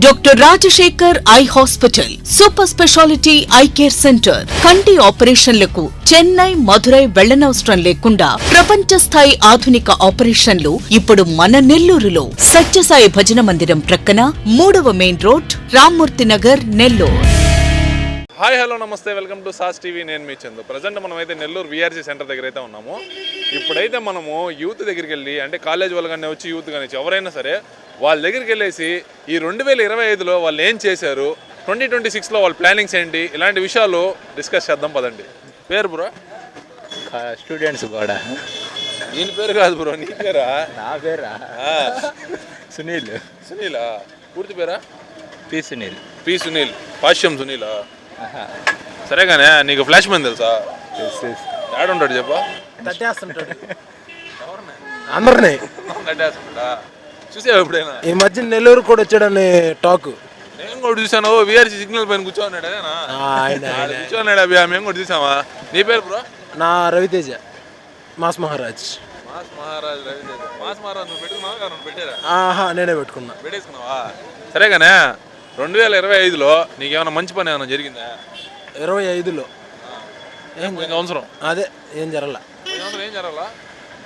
Doctor Rajasekhar eye hospital super speciality eye care centre కంటి ఆపరేషన్లకు చెన్నై మధురై వెళ్ళనవసరం లేకుండా ప్రపంచ స్థాయి ఆధునిక ఆపరేషన్లు ఇప్పుడు మన నెల్లూరులో సత్యసాయి భజన మందిరం ప్రక్కన మూడవ main road Rammurthy Nagar Nellore hi hello నమస్తే వెల్కమ్ టు సాస్ టీవీ నేను మీ చందు ప్రజెంట్ మనం అయితే నెల్లూరు విఆర్సీ సెంటర్ దగ్గర అయితే ఉన్నాము ఇప్పుడైతే మనము యూత్ దగ్గరికి వెళ్ళి అంటే కాలేజ్ వాళ్ళు కానీ వచ్చి యూత్ కానీ ఎవరైనా సరే వాళ్ళ దగ్గరికి వెళ్ళేసి ఈ రెండు వేల ఇరవై ఐదులో వాళ్ళు ఏం చేశారు? ట్వంటీ ట్వంటీ సిక్స్లో వాళ్ళ ప్లానింగ్స్ ఏంటి? ఇలాంటి విషయాలు డిస్కస్ చేద్దాం పదండి. పేరు బ్రో? స్టూడెంట్స్ కూడా దీని పేరు కాదు బ్రో నీ పేరా? నా పేరా? సునీల్. సునీలా? పూర్తి పేరా? పి సునీల్. పి సునీల్. పాశ్యం సునీలా? సరేగానే నీకు ఫ్లాష్ మ్యాన్ తెలుసా? ఉంటాడు చెప్పా. తట్టేస్తుంటాడు అందరినీ చూసావు ఎప్పుడైనా? ఈ మధ్య నెల్లూరు కూడా వచ్చాడని టాక్ నేను కూడా చూసాను విఆర్సీ సిగ్నల్ పైన కూర్చోన్నాడు అదేనా? కూర్చోన్నాడు అభి మేము కూడా చూసామా నీ పేరు బ్రో? నా Raviteja mass Maharaj. Mass Maharaj Raviteja. Mass Maharaj నువ్వు పెట్టుకున్నావా? నువ్వు పెట్టారా? ఆహా నేనే పెట్టుకున్నా. పెట్టేసుకున్నావా? సరేగానే రెండు వేల ఇరవై ఐదులో నీకేమైనా మంచి పని ఏమైనా జరిగిందా? ఇరవై ఐదులో. ఏం సంవత్సరం అదే ఏం జరగల. సంవత్సరం ఏం జరగాలా?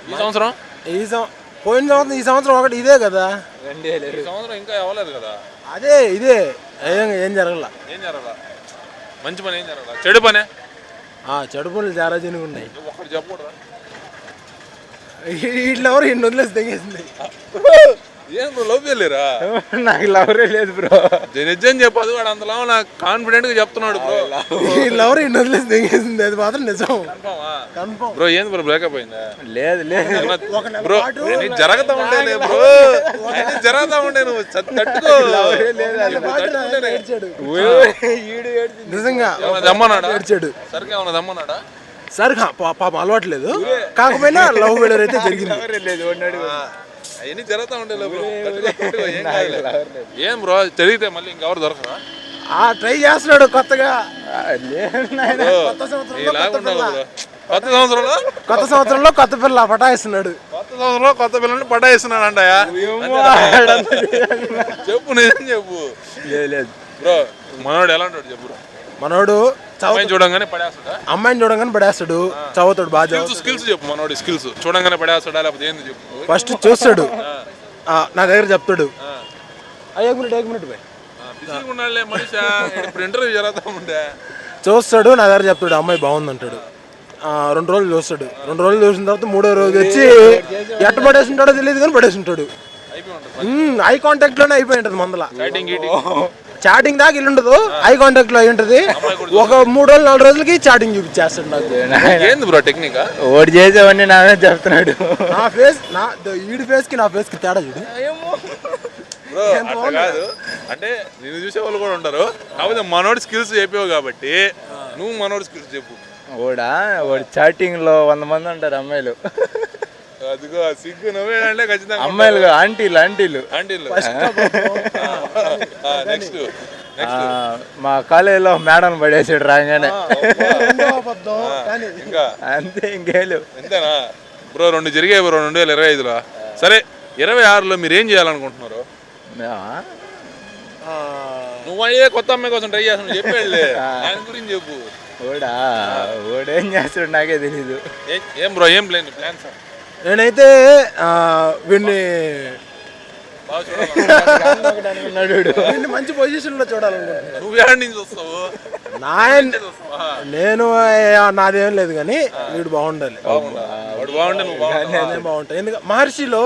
ఈ సంవత్సరం? ఈ సం పోయిన సంవత్సరం ఈ సంవత్సరం ఒకటి ఇదే కదా? ఈ సంవత్సరం ఇంకా అవ్వలేదు కదా? అదే ఇదే. ఏం ఏం జరగల. ఏం జరగాల? మంచి పని ఏం జరగాల? చెడు పనే? ఆ చెడు పనులు చాలా జనుగు ఉన్నాయి. నువ్వు ఒక్కటి చెప్పకూడదా? వీటిలో ఎవరు ఇన్ని వదిలేసి తెగేసింది? ఏం నువ్వు లవ్ చేయలేరా? నాకు లవరే లేదు బ్రో నిజం చెప్పదు వాడు అంతలా నాకు కాన్ఫిడెంట్గా చెప్తున్నాడు బ్రో వీళ్ళు ఎవరు ఇన్ని వదిలేసి తెగేసింది అది మాత్రం నిజం. కన్ఫర్మ్ బ్రో ఏంది బ్రో బ్రేకప్ అయిందా? లేదు లేదు. బ్రో నీకు జరగతా ఉండేలే బ్రో జరగతా ఉండే నువ్వు? తట్టుకో. ఈడు ఏడ్చింది. నిజంగా దమ్మన్నాడా? ఏడ్చాడు. సరిగ్గా ఏమన్నా దమ్మన్నాడా? సరే పాపం అలవాట్లేదు కాకపోయినా లవ్ ఫెయిలర్ అయితే జరిగింది. లవరే లేదు ఉన్నాడు అవన్నీ జరుగుతా ఉండే ఏం బ్రో జరిగితే మళ్ళీ ఇంకెవరు దొరకరా? ఆ ట్రై చేస్తున్నాడు కొత్తగా. కొత్త సంవత్సరంలో కొత్త సంవత్సరంలో? కొత్త సంవత్సరంలో కొత్త పిల్ల పటాయిస్తున్నాడు. కొత్త సంవత్సరంలో కొత్త పిల్లల్ని పటాయిస్తున్నాడు అంటయా చెప్పు నిజం చెప్పు. లేదు బ్రో మనోడు ఎలా ఉంటాడు చెప్పు మనోడు అమ్మాయిని చూడంగానే పడేస్తాడా? అమ్మాయిని చూడగానే పడేస్తాడు. చదువుతాడు బాగా స్కిల్స్ చెప్పు మనోడి స్కిల్స్ చూడంగానే పడేస్తాడా లేకపోతే ఏంది చెప్పు? ఫస్ట్ చూస్తాడు. ఆ, నా దగ్గర చెప్తాడు. ఆ, ఏక్ మినిట్ ఏక్ మినిట్ ఇప్పుడు ఇంటర్వ్యూ జరుగుతూ ఉండే. చూస్తాడు నా దగ్గర చెప్తాడు అమ్మాయి బాగుంది అంటాడు ఆ, రెండు రోజులు చూస్తాడు. రెండు రోజులు చూసిన తర్వాత మూడో రోజు వచ్చి ఎట్ట పడేసి ఉంటాడో తెలియదు కానీ పడేసి ఉంటాడు అయిపోయి ఉంటుంది ఐ కాంటాక్ట్లోనే అయిపోయి ఉంటుంది మందల. చాటింగ్ దాకా ఇల్లు ఉండదు ఐ కాంటాక్ట్లో అయి ఉంటది ఒక మూడు రోజులు నాలుగు రోజులకి చాటింగ్ చూపించేస్తాడు నాకు. ఏంది బ్రో టెక్నిక్ ఓడి చేసేవన్నీ నామే చెప్తున్నాడు. నా ఫేస్ నా ఈడి ఫేస్కి నా ఫేస్కి తేడా చూడు. బ్రో అట్లా కాదు. అంటే నేను చూసే వాళ్ళు కూడా ఉంటారు కాకపోతే మనోడి స్కిల్స్ చెప్పావు కాబట్టి నువ్వు మనోడి స్కిల్స్ చెప్పు. ఓడా ఓడి చాటింగ్లో వంద మంది ఉంటారు అమ్మాయిలు. అదిగో సిగ్గు నవ్వే అంటే ఖచ్చితంగా అమ్మాయిలు ఆంటీలు ఆంటీలు. ఆంటీలు. నెక్స్ట్ ఆ, మా కాలేజీలో మేడం పడేసాడు రాగానే. అంతే ఇంకేం? లేవు ఎంతేనా? బ్రో రెండు జరిగాయి బ్రో రెండు వేల ఇరవై ఐదులో. సరే ఇరవై ఆరులో మీరు ఏం చేయాలనుకుంటున్నారు? మేమా? ఆ, నువ్వు అయ్యే కొత్త అమ్మాయి కోసం ట్రై చేస్తున్నావు చెప్పేళ్ళే ఆయన గురించి చెప్పు. ఓడా ఓడేం చేస్తాడు నాకే తెలీదు. ఏ- ఏం బ్రో ఏం ప్లాన్ ప్లాన్స్ నేనైతే వీడిని మంచి పొజిషన్లో చూడాలనుకుంటున్నాను. నాయన్? నేను నాదేం లేదు కానీ వీడు బాగుండాలి. బాగుండా? వాడు బాగుంటే నువ్వు బాగుంటావు. నేనే బాగుంటా? ఎందుకంటే మహర్షిలో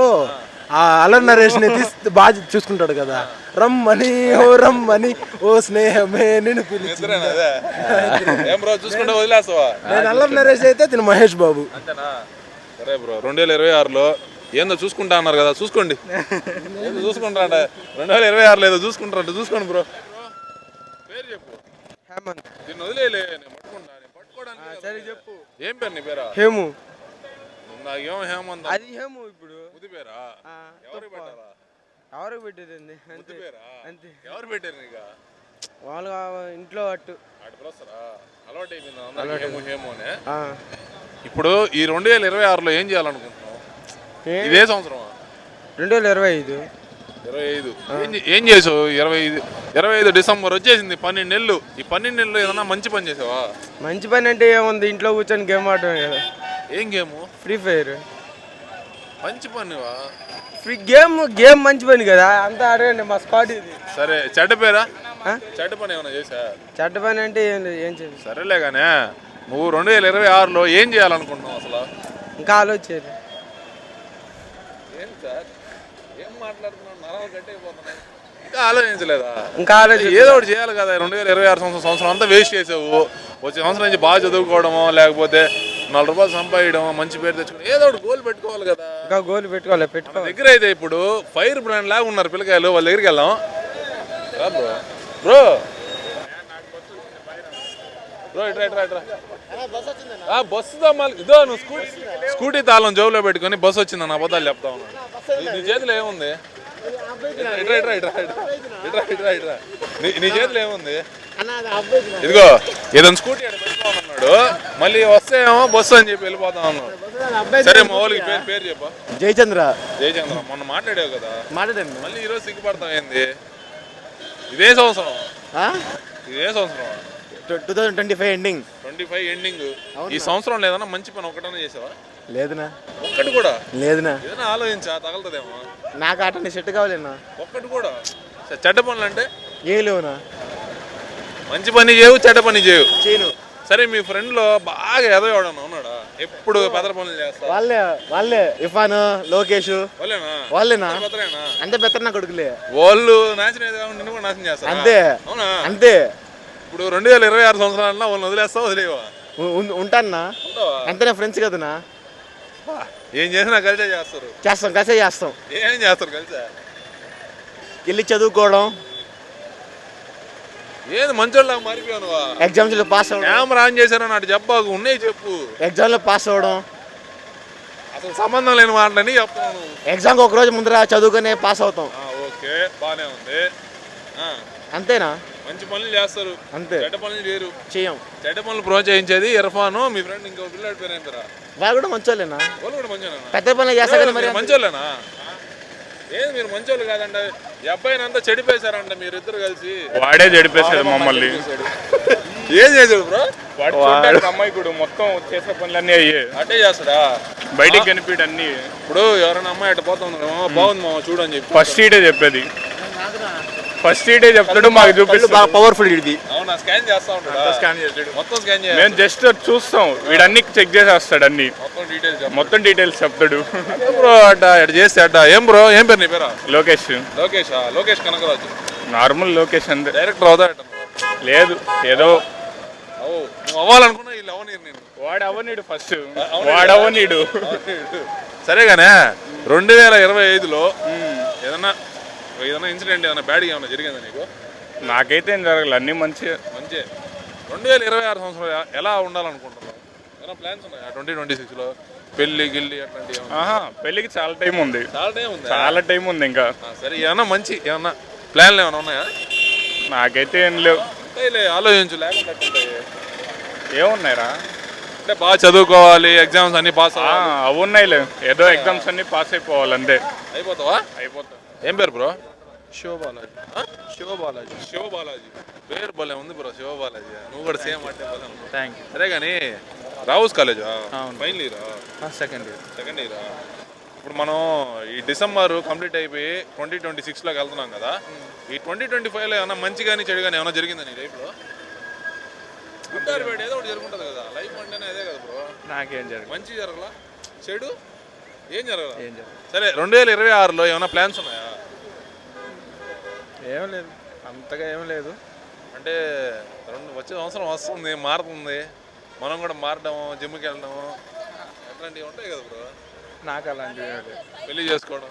ఆ అలర్ నరేష్ని తీసి బాగా చూసుకుంటాడు కదా. రమ్మని ఓ రమ్మని ఓ స్నేహమే నేను నేను అల్లరి నరేష్ అయితే తిను మహేష్ బాబు. సరే బ్రో రెండు వేల ఇరవై ఆరులో ఏందో చూసుకుంటా అన్నారు కదా చూసుకోండి. ఏందో చూసుకుంటారంట రెండు వేల ఇరవై ఆరులో ఏదో చూసుకుంటారంట చూసుకోండి బ్రో. పేరు చెప్పు. హేమంత్. దీన్ని వదిలేలే నేను పట్టుకుంటా నేను పట్టుకోవడానికి సరే చెప్పు. ఏం పేరు నీ పేరా? హేము. నాకేమో హేమంత్ అది హేము ఇప్పుడు. ముద్దు పేరా? ఎవరు పెట్టారా ఎవరికి పెట్టేదండి? అంతే పేరా? అంతే. ఎవరు పెట్టారు నీకు? వాళ్ళగా ఇంట్లో అట్టు. అటు అలవాటు అయిపోయింది హేము హేము అనే. ఇప్పుడు ఈ రెండు వేల ఇరవై ఆరులో ఏం చేయాలనుకుంటున్నావు? ఇదే సంవత్సరం రెండు వేల ఇరవై ఐదు. ఇరవై ఐదు. ఏం చే- ఏం చేసావు ఇరవై ఐదు? ఇరవై ఐదు డిసెంబర్ వచ్చేసింది పన్నెండు నెలలు. ఈ పన్నెండు నెలలు ఏదన్నా మంచి పని చేసావా? మంచి పని అంటే ఏముంది? ఇంట్లో కూర్చొని గేమ్ ఆడటమే కదా. ఏం గేము? Free fire. మంచి పనివా? ఫ్రీ గేమ్ గేమ్ మంచి పని కదా. అంతా అడగండి మా స్క్వాడ్ ఇది. సరే చెడ్డ పేరా? ఆ? చెడ్డ పని ఏమైనా చేసా? చెడ్డ పని అంటే ఏం ఏం చేయాలి సరేలే కానీ నువ్వు రెండు వేల ఇరవై ఆరులో ఏం చేయాలనుకుంటున్నావు అసలు? ఇంకా ఆలోచించారు ఏం సార్? ఏం మాట్లాడుతున్నావు? నరాలు కట్టయిపోతున్నాయి ఇంకా ఆలోచించలేదా? ఇంకా ఆలోచించ ఏదో ఒకటి చేయాలి కదా. రెండు వేల ఇరవై ఆరు సంవత్సరం సంవత్సరం అంతా వేస్ట్ చేసావు. వచ్చే సంవత్సరం నుంచి బాగా చదువుకోవడమో లేకపోతే నాలుగు రూపాయలు సంపాదించడం మంచి పేరు తెచ్చుకోవడం ఏదో ఒకటి గోల్ పెట్టుకోవాలి కదా. ఇంకా గోల్ పెట్టుకోవాలి పెట్టుకోవాలి. దగ్గర అయితే ఇప్పుడు ఫైర్ బ్రాండ్ లాగా ఉన్నారు పిల్లకాయలు. వాళ్ళ దగ్గరికి వెళ్దాం. బ్రో బస్సు దమ్మాలి. ఇదో నువ్వు స్కూటీ స్కూటీ తాళం జోబులో పెట్టుకొని బస్సు వచ్చిందని అబద్ధాలు చెప్తా ఉన్నాను. నీ- నీ చేతిలో ఏముంది? నీ నీ చేతిలో ఏముంది? ఇదిగో ఏదైనా స్కూటీ పెట్టుకోమన్నాడు. మళ్ళీ వస్తే ఏమో బస్సు అని చెప్పి వెళ్ళిపోతా ఉన్నాడు. సరే మా వాళ్ళకి పేరు పేరు చెప్పా. జయచంద్ర. జయచంద్ర మొన్న మాట్లాడావు కదా? మాట్లాడండి మళ్ళీ ఈరోజు సిగ్గుపడతాం ఏంది ఇదే సంవత్సరం. ఇదే సంవత్సరం. Two thousand twenty five ending twenty five ending ఈ సంవత్సరం లేదన్నా మంచి పని ఒకటనే చేసావా? లేదునా? ఒక్కటి కూడా? లేదునా? ఏదైనా ఆలోచించా? తగలుతుందేమో. నాకు ఆటని సెట్ కావాలేనా? ఒక్కటి కూడా? చెడ్డ పనులు అంటే ఏం లేవునా? మంచి పని చేయవు చెడ్డ పని చేయవు చేయను. సరే మీ ఫ్రెండ్లో బాగా ఎదో ఎవడన్నా ఉన్నాడా? ఎప్పుడు పెద్ద పనులు చేస్తా వాళ్ళే వాళ్ళే. ఇఫాన్ లోకేష్. వాళ్ళేనా? వాళ్ళేనా? అంతే పెద్ద నా కొడుకులే. వాళ్ళు నాశనం నిన్ను కూడా నాశనం చేస్తారా? అంతే. అవునా? అంతే. ఇప్పుడు రెండు వేల ఇరవై ఆరు సంవత్సరాలన్నా వాళ్ళని వదిలేస్తావు వదిలేవా ఉ- ఉం- ఉంటాన్నా? ఉంటావా? అంతేనా ఫ్రెండ్స్ కదనా ఏం చేసినా కలిసే చేస్తారు. చేస్తాం కలిసే చేస్తాం. ఏం చేస్తారు కలిసే? వెళ్ళి చదువుకోవడం. ఏది మంచోళ్ళగా మారిపోయావు నువ్వా ఎగ్జామ్స్లో పాస్ అవ్వడం కెమెరా ఆన్ చేశారని అటు చెప్పాకు ఉన్నాయి చెప్పు. ఎగ్జామ్లో పాస్ అవ్వడం అసలు సంబంధం లేని మాటలని చెప్తాను నువ్వు ఎగ్జామ్కి ఒక రోజు ముందర చదువుకునే పాస్ అవుతాం. ఓకే బాగానే ఉంది. అంతేనా? మంచి పనులు చేస్తారు. అంతే. చెడ్డ పనులు చేయరు. చెయ్యం చెడ్డ పనులు ప్రోత్సహించేది ఇర్ఫాను మీ ఫ్రెండ్ ఇంకో పిల్లాడి పేరు ఏం పేరా? వాళ్ళు కూడా మంచోళ్ళేనా? వాళ్ళు కూడా మంచోళ్ళేనా? పెద్ద పనులు చేస్తా కానీ మరి మంచోళ్ళేనా? ఏది మీరు మంచోళ్ళు కాదంట ఈ అబ్బాయిని అంతా చెడిపేశారంట మీరు ఇద్దరు కలిసి. వాడే చెడిపేశాడు మమ్మల్ని ఏం చేసాడు బ్రో? వాడు అమ్మాయికుడు మొత్తం చేసే పనులన్నీ అయ్యే. అట్టే చేస్తాడా? బయటికి కనిపించడు అన్ని ఇప్పుడు ఎవరైనా అమ్మాయి అట్ట పోతుంది బాగుంది మామ చూడు అని చెప్పి. ఫస్ట్ ఈడే చెప్పేది. ఫస్ట్ ఈడే చెప్తాడు మాకు చూపిస్తాడు. బాగా పవర్ఫుల్ ఇది అవునా? స్కాన్ చేస్తా ఉంటాడా? స్కాన్ చేస్తాడు. మొత్తం స్కాన్ చేయాలి మేము జస్ట్ చూస్తాం. వీడన్ని చెక్ చేసేస్తాడు అన్ని. మొత్తం డీటెయిల్స్ మొత్తం డీటెయిల్స్ చెప్తాడు. ఏం బ్రో అట్ట ఇటు చేస్తే అట్ట ఏం బ్రో ఏం పేరు నీ పేరా? లోకేష్. లోకేష్ లోకేష్ కనకరాజు. నార్మల్ లోకేష్ అంతే. డైరెక్టర్ అవుతా లేదు ఏదో ఓ నువ్వు అవ్వాలనుకున్నా వీళ్ళు అవ్వనీరు నేను వాడు అవనీడు ఫస్ట్ వాడు అవనీడు సరేగానే రెండు వేల ఇరవై ఐదులో ఏదన్నా ఏదన్నా ఇన్సిడెంట్ ఏదైనా బ్యాడ్గా ఏమైనా జరిగిందా నీకు? నాకైతే ఏం జరగలేదు అన్ని మంచి. మంచి. రెండు వేల ఇరవై ఆరు సంవత్సరం ఎలా ఉండాలనుకుంటున్నావు? ఏమైనా ప్లాన్స్ ఉన్నాయా? ట్వంటీ ట్వంటీ సిక్స్లో పెళ్ళి గిల్లి అట్లాంటివి ఆహా పెళ్ళికి చాలా టైం ఉంది. చాలా టైం ఉంది? చాలా టైం ఉంది ఇంకా. సరే ఏమన్నా మంచి ఏమన్నా ప్లాన్లు ఏమైనా ఉన్నాయా? నాకైతే ఏం లేవు. ఉంటాయిలే ఆలోచించు లేకుండా? ఏమున్నాయిరా? అంటే బాగా చదువుకోవాలి ఎగ్జామ్స్ అన్ని పాస్ అవి ఉన్నాయిలే. ఏదో ఎగ్జామ్స్ అన్ని పాస్ అయిపోవాలి అంతే. అయిపోతావా? అయిపోతా. ఏం పేరు బ్రో? శివ బాలాజీ శివ బాలాజీ శివ బాలాజీ పేరు భలే ఉంది బ్రో శివ బాలాజీ నువ్వు కూడా సేమ్ అంటే భలే ఉన్నావు థ్యాంక్ సరే కానీ రావుస్ కాలేజా? ఫైనల్ ఇయరా? యూ సెకండ్ ఇయర్ సెకండ్ ఇయరా ఇప్పుడు మనం ఈ డిసెంబర్ కంప్లీట్ అయిపోయి ట్వంటీ ట్వంటీ సిక్స్లోకి వెళ్తున్నాం కదా. ఈ ట్వంటీ ట్వంటీ ఫైవ్లో ఏమైనా మంచి కానీ చెడు కానీ ఏమైనా జరిగిందా నీ లైఫ్లో గుడ్ ఆర్ బ్యాడ్ ఏదో ఒకటి జరుగుంటుంది కదా. లైఫ్ అంటేనే అదే కదా బ్రో. నాకేం జరగదు. మంచి జరగలా? చెడు? ఏం జరగలా ఏం జరగదు. సరే రెండు వేల ఇరవై ఆరులో ఏమైనా ప్లాన్స్ ఉన్నాయా? ఏం లేదు అంతగా ఏం లేదు. అంటే రెండు వచ్చే సంవత్సరం వస్తుంది మారుతుంది. మనం కూడా మారడము జిమ్కి వెళ్ళడము అట్లాంటివి ఉంటాయి కదా బ్రో? నాకు అలాంటివి ఏం లేదు. పెళ్ళి చేసుకోవడం.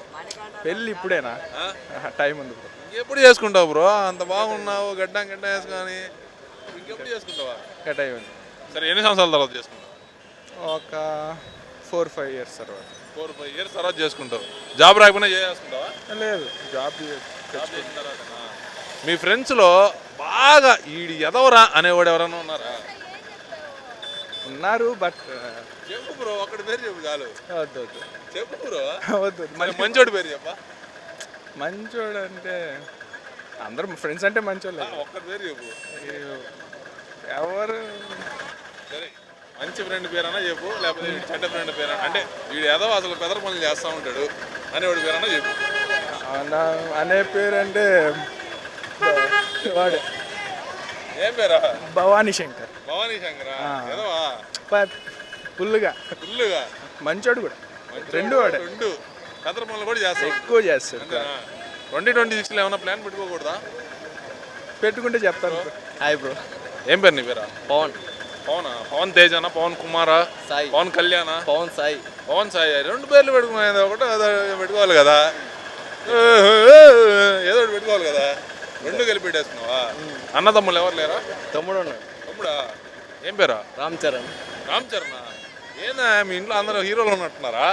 పెళ్ళి ఇప్పుడేనా? ఆ? టైం ఉంది బ్రో. ఇంకెప్పుడు చేసుకుంటావు బ్రో? అంత బాగున్నావు గడ్డం గడ్డం వేసుకొని. ఇంకెప్పుడు చేసుకుంటావా? ఇంకా టైం ఉంది సరే ఎన్ని సంవత్సరాల తర్వాత చేసుకుంటావు? ఒక ఫోర్ ఫైవ్ ఇయర్స్ తర్వాత. ఫోర్ ఫైవ్ ఇయర్స్ తర్వాత చేసుకుంటావు. జాబ్ రాకపోయినా చేసుకుంటావా లేదు. జాబ్? మీ ఫ్రెండ్స్లో బాగా ఈడి ఎదవరా అనేవాడు ఎవరైనా ఉన్నారా? ఉన్నారు బట్ చెప్పు బ్రో ఒక్కడి పేరు చెప్పు చాలు. వద్దు వద్దు. చెప్పు బ్రో. వద్దు మరి మంచోడి పేరు చెప్పా. మంచోడు అంటే అందరూ ఫ్రెండ్స్ అంటే మంచోళ్ళే. ఒక్క పేరు చెప్పు. ఎవరు? సరే. మంచి ఫ్రెండ్ పేరన్నా చెప్పు లేకపోతే వీడి చెడ్డ ఫ్రెండ్ పేరన్నా. అంటే వీడు ఏదో అసలు పెదర పనులు చేస్తూ ఉంటాడు అని వాడి పేరన్నా చెప్పు. అనే పేరు అంటే వాడు. ఏం పేరా? భవానీ శంకర్. భవానీ శంకర? ఏదో ఫుల్గా ఫుల్లుగా. మంచోడు కూడా. రెండు వాడే. రెండు. పెదర పనులు కూడా చేస్తాడు. ఎక్కువ చేస్తాడు. ట్వంటీ ట్వంటీ సిక్స్లో ఏమైనా ప్లాన్ పెట్టుకోకూడదా? పెట్టుకుంటే చెప్తాను హాయ్ బ్రో. ఏం పేరు నీ పేరా? పవన్. పవన్? పవన్ తేజనా? పవన్ కుమారా? సాయి. పవన్ కళ్యాణ? పవన్ సాయి. పవన్ సాయి. రెండు పేర్లు పెట్టుకునేది ఒకటి పెట్టుకోవాలి కదా. ఏదో ఒకటి పెట్టుకోవాలి కదా. రెండు కలిపి పెట్టేస్తున్నావా అన్నదమ్ములు ఎవరు లేరా? తమ్ముడు తమ్ముడా? ఏం పేరా? రామ్ చరణ్. రామ్ చరణ్? ఏందా మీ ఇంట్లో అందరూ హీరోలు ఉన్నట్టున్నారా?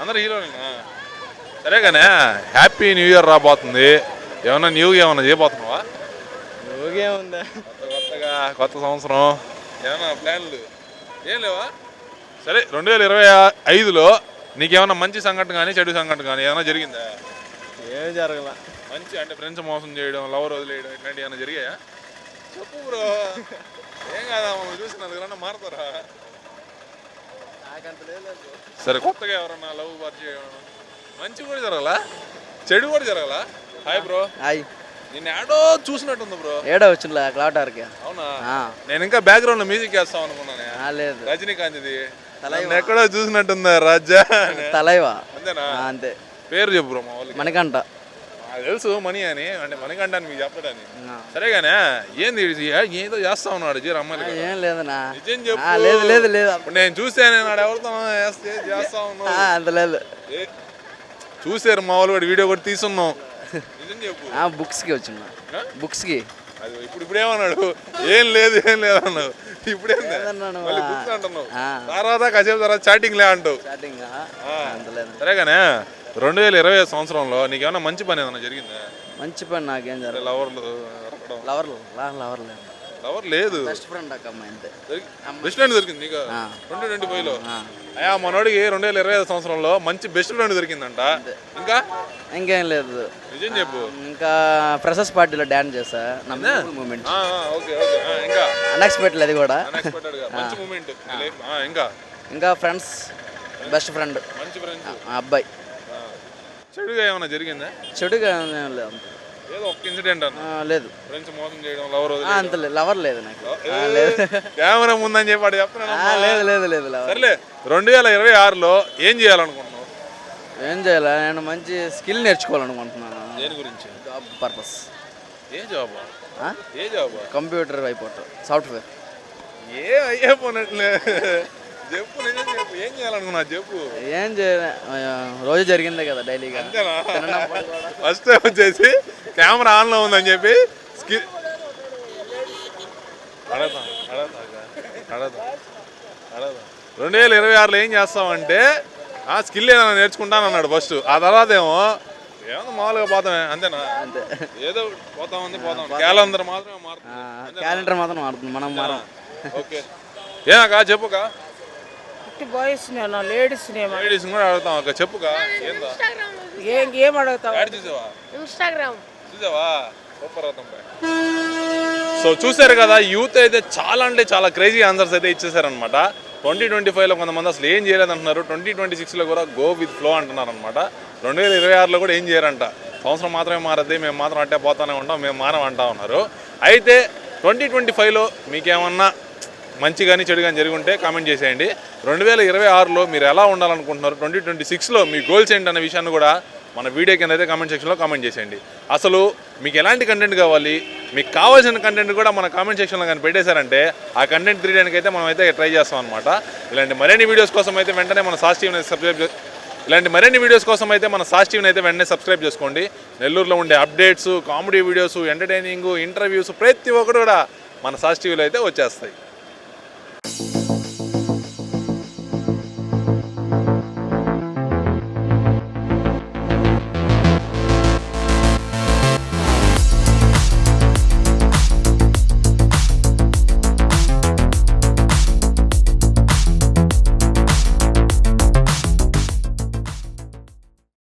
అందరూ హీరోలేనా? సరే కానీ హ్యాపీ న్యూ ఇయర్ రాబోతుంది. ఏమన్నా న్యూ ఏమన్నా చేయబోతున్నావా? ఉందా కొత్త కొత్తగా కొత్త సంవత్సరం. ఏమన్నా ప్లాన్లు? ఏం లేవా? సరే రెండు వేల ఇరవై ఐదులో నీకేమన్నా మంచి సంఘటన కానీ చెడు సంఘటన కానీ ఏమైనా జరిగిందా? ఏం జరగల. మంచి అంటే ఫ్రెండ్స్ మోసం చేయడం లవర్ వదిలేయడం ఇట్లాంటివి ఏమైనా జరిగాయా? చెప్పు బ్రో. ఏం కాదా మమ్మల్ని చూసి నలుగురన్నా మారుతారా? సరే కొత్తగా ఎవరన్నా లవ్ పరిచయం మంచి కూడా జరగలా? చెడు కూడా జరగలా? Hi bro. హాయ్. నిన్ను ఏడో చూసినట్టుంది బ్రో. ఏడా వచ్చిందిలే క్లాట్ ఆర్కి. అవునా? నేను ఇంకా బ్యాక్గ్రౌండ్లో మ్యూజిక్ వేస్తాం అనుకున్నానే. లేదు. రజనీకాంత్ ఇది ఎక్కడో చూసినట్టుందా రాజా. తలైవా? అంతేనా? అంతే. పేరు చెప్పు బ్రో మా వాళ్ళకి. మనకంట నాకు తెలుసు మనీ అని అంటే మణికంఠ అని మీకు చెప్పడానికి. సరే కానీ ఏంది ఇది? ఏదో చేస్తా ఉన్నాడు జీర అమ్మాయిలు ఏం లేదనా? నిజం చెప్పు. లేదు లేదు లేదు. నేను చూస్తే నేను ఆడ ఎవరితో చేస్తే ఉన్నావు. అంత లేదు. చూసారు మా వాళ్ళు కూడా వీడియో కూడా తీసున్నాం బుక్స్కి వచ్చిన? బుక్స్కి. ఇప్పుడు ఇప్పుడు ఏమన్నాడు ఏం లేదు ఏం లేదు అన్నావు బుక్స్ అంటున్నావు. తర్వాత కాసేపు తర్వాత చాటింగ్ లే అంటావు రెండు వేల ఇరవై సంవత్సరంలో నీకేమైనా మంచి పని ఏమైనా జరిగిందా? మంచి పని నాకేం జరగదు లవర్లు దొరకడం లవర్లు. లవర్ లేదు. బెస్ట్ ఫ్రెండ్ అక్క అమ్మాయి అంతే. బెస్ట్ ఫ్రెండ్ దొరికింది నీకు? ఆ. ట్వంటీ ట్వంటీ ఫైవ్లో. ఆ. అయ్యా మనోడికి రెండు వేల ఇరవై ఐదు సంవత్సరంలో మంచి బెస్ట్ ఫ్రెండ్ దొరికిందంట. ఇంకా? ఇంకేం లేదు. నిజం చెప్పు. ఇంకా ఫ్రెషర్స్ పార్టీలో డాన్స్ చేసా నా మూమెంట్ ఓకే ఓకే. ఇంకా? అన్ఎక్స్పెక్టెడ్ అది కూడా. మంచి మూమెంట్ ఇంకా? ఇంకా ఫ్రెండ్స్ బెస్ట్ ఫ్రెండ్ మంచి ఫ్రెండ్స్ అబ్బాయి. చెడుగా ఏమైనా జరిగిందా? చెడుగా ఏం లేదు. ఏదో ఇన్సిడెంట్ అన్న. లేదు. ఫ్రెండ్స్ మోసం చేయడం లవర్ అంత లేదు లవర్ లేదు. నాకు కెమెరా ముందని చెప్పి వాడు చెప్తున్నాను లేదు లేదు లేదు లవర్ సర్లే రెండు వేల ఇరవై ఆరులో ఏం చేయాలనుకుంటున్నావు? ఏం చేయాలి? నేను మంచి స్కిల్ నేర్చుకోవాలనుకుంటున్నాను. దేని గురించి? జాబ్ పర్పస్ ఏ జాబ్ ఏ జాబ్ కంప్యూటర్ అయిపోతాం సాఫ్ట్వేర్ ఏ అయ్యే పోనట్లే. చెప్పు నిజం చెప్పు ఏం చేయాలనుకున్నా చెప్పు ఏం చేయాలి. రోజు జరిగిందే కదా డైలీగా అంతేనా? ఫస్ట్ వచ్చేసి కెమెరా ఆన్లో ఉందని చెప్పి అడతా రెండు వేల ఇరవై ఆరులో ఏం చేస్తామంటే ఆ స్కిల్ ఏదైనా నేర్చుకుంటాను అన్నాడు ఫస్ట్. ఆ తర్వాత ఏమో ఏమో మామూలుగా పోతామే అంతేనా? అంతే. ఏదో పోతా ఉంది పోతాం. క్యాలెండర్ మాత్రమే మారుతుంది. క్యాలెండర్ మాత్రం మారుతుంది మనం మారం. ఓకే. ఏనాకా చెప్పుకా బాయ్స్ నేను లేడీస్ నేమో లేడీస్ కూడా అడుగుతాం. అక్క చెప్పుకా ఏందా? ఏం ఏం అడుగుతావు? యాడ్ చూసావా? ఇన్స్టాగ్రామ్. చూసావా? సూపర్ అవుతాం సో చూసారు కదా యూత్ అయితే చాలా అంటే చాలా క్రేజీ ఆన్సర్స్ అయితే ఇచ్చేసారనమాట ట్వంటీ ట్వంటీ ఫైవ్లో కొంతమంది అసలు ఏం చేయలేదంటున్నారు. ట్వంటీ ట్వంటీ సిక్స్లో కూడా గో విత్ ఫ్లో అంటున్నారు అనమాట రెండు వేల ఇరవై ఆరులో కూడా ఏం చేయరంట. సంవత్సరం మాత్రమే మారద్ది మేము మాత్రం అట్టే పోతానే ఉంటాం మేము మానం అంటా ఉన్నారు. అయితే ట్వంటీ ట్వంటీ ఫైవ్లో మీకేమన్నా మంచి కానీ చెడు కానీ జరిగి ఉంటే కామెంట్ చేసేయండి. రెండు వేల ఇరవై ఆరులో మీరు ఎలా ఉండాలనుకుంటున్నారు? ట్వంటీ ట్వంటీ సిక్స్లో మీ గోల్స్ ఏంటన్న విషయాన్ని కూడా మన వీడియో కింద అయితే కామెంట్ సెక్షన్లో కామెంట్ చేసేయండి. అసలు మీకు ఎలాంటి కంటెంట్ కావాలి? మీకు కావాల్సిన కంటెంట్ కూడా మన కామెంట్ సెక్షన్లో కానీ పెట్టేశారంటే ఆ కంటెంట్ తీయడానికి అయితే మనం అయితే ట్రై చేస్తాం అనమాట ఇలాంటి మరిన్ని వీడియోస్ కోసం అయితే వెంటనే మన సాస్ టీవీని సబ్స్క్రైబ్ ఇలాంటి మరిన్ని వీడియోస్ కోసం అయితే మన సాస్ టీవీని అయితే వెంటనే సబ్స్క్రైబ్ చేసుకోండి. నెల్లూరులో ఉండే updates comedy videos entertaining interviews ప్రతి ఒక్కటి కూడా మన సాస్ టీవీలో అయితే వచ్చేస్తాయి.